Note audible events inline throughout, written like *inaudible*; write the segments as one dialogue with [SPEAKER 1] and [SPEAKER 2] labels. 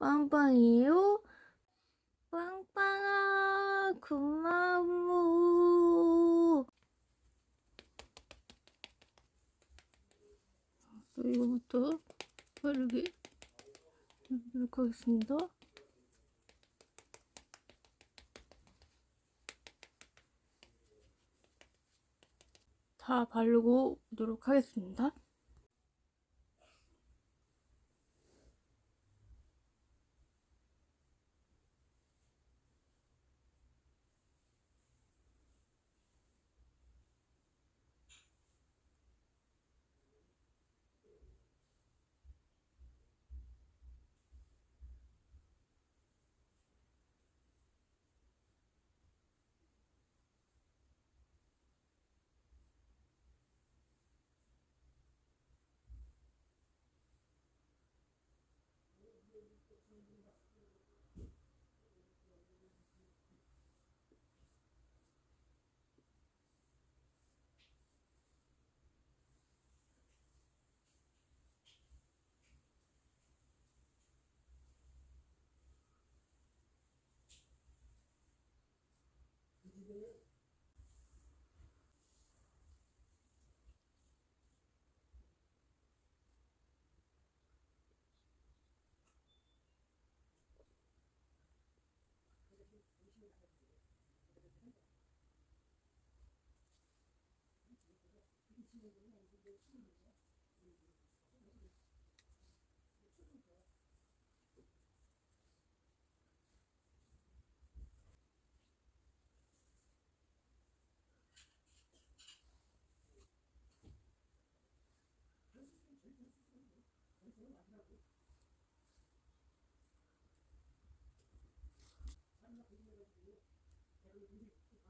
[SPEAKER 1] 빵빵이요? 빵빵아, 고마워. 또 이거부터 빠르게 해보도록 하겠습니다. 다 바르고 오도록 하겠습니다.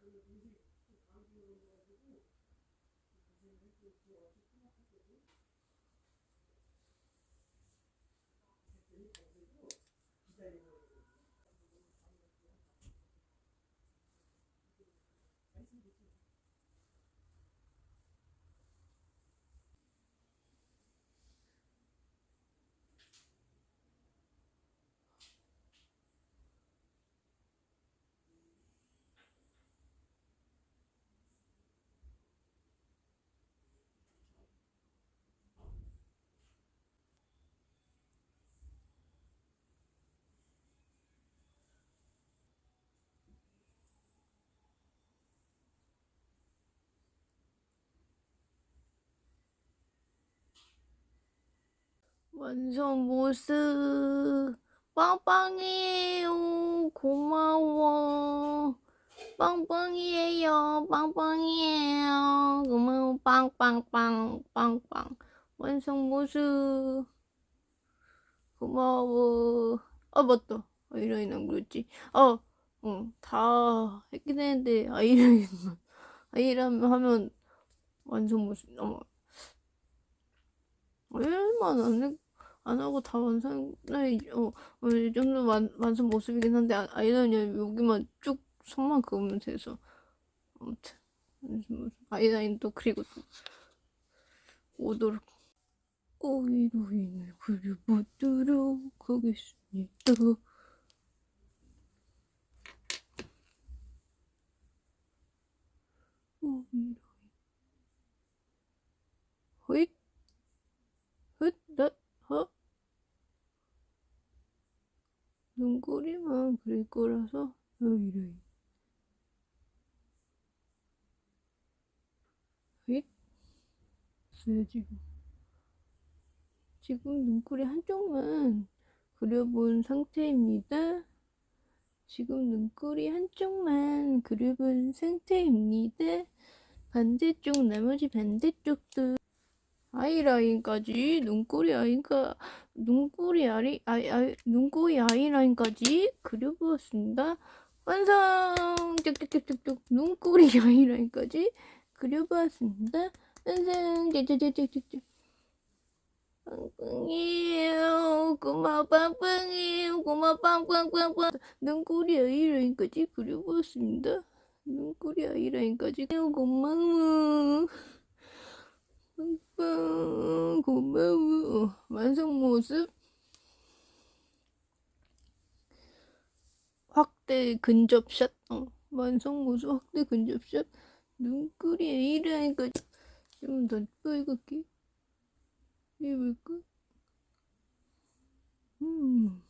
[SPEAKER 1] 그리고 음식 감기로 해가지고 무슨 일도 없고 완성 모습. 빵빵이에요. 고마워. 빵빵이에요. 빵빵이에요. 고마워. 빵빵빵 빵빵. 완성 모습. 고마워. 아 맞다. 아이라인 안 그렸지. 어응다 했긴 했는데 아이라인 아이라인 하면 완성 모습 어머 얼마나 안, 해- 안 하고 다 완성, 네, 어, 어, 이 정도 완, 완성 모습이긴 한데, 아- 아이라인이 여기만 쭉 손만 그으면서 해서. 아무튼. 아이라인도 그리고 또 오도록. 오이로인을 그려보도록 하겠습니다. 오이로인. 호잇. 헛, 덧, 허. 눈 꼬리만 그릴 거라서 여기를 휙 있어요 지금? 지금 눈꼬리 한쪽만 그려본 상태입니다. 지금 눈꼬리 한쪽만 그려본 상태입니다. 반대쪽 나머지 반대쪽도 아이라인까지 눈꼬리 아이가 눈꼬리 아이 아이 아이 눈꼬리 아이라인까지 그려보았습니다. 완성! 쩍쩍쩍쩍 눈꼬리 *laughs* 아이라인까지 그려보았습니다. 완성! 쩍쩍쩍쩍쩍 빵빵이에요. 고마워 빵빵이에요. 고마워 빵빵빵빵 눈꼬리 아이라인까지 그려보았습니다. 눈꼬리 아이라인까지 고마워. 빵빵 고마워. 완성 모습 확대 근접샷. 어, 완성 모습 확대 근접샷. 눈꼬리 아이라인까지 좀더 빨갛게 해볼까? 음.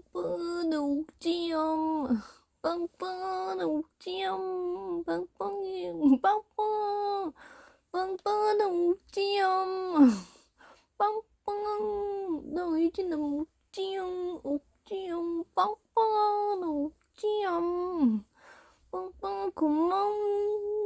[SPEAKER 1] 빵빵한 옥지염 빵빵한 옥지염 빵빵이 빵빵. 빵빵한 옥지염 빵빵 나 이제 나 옥지염 옥지염 빵빵한 옥지염 빵빵 고마워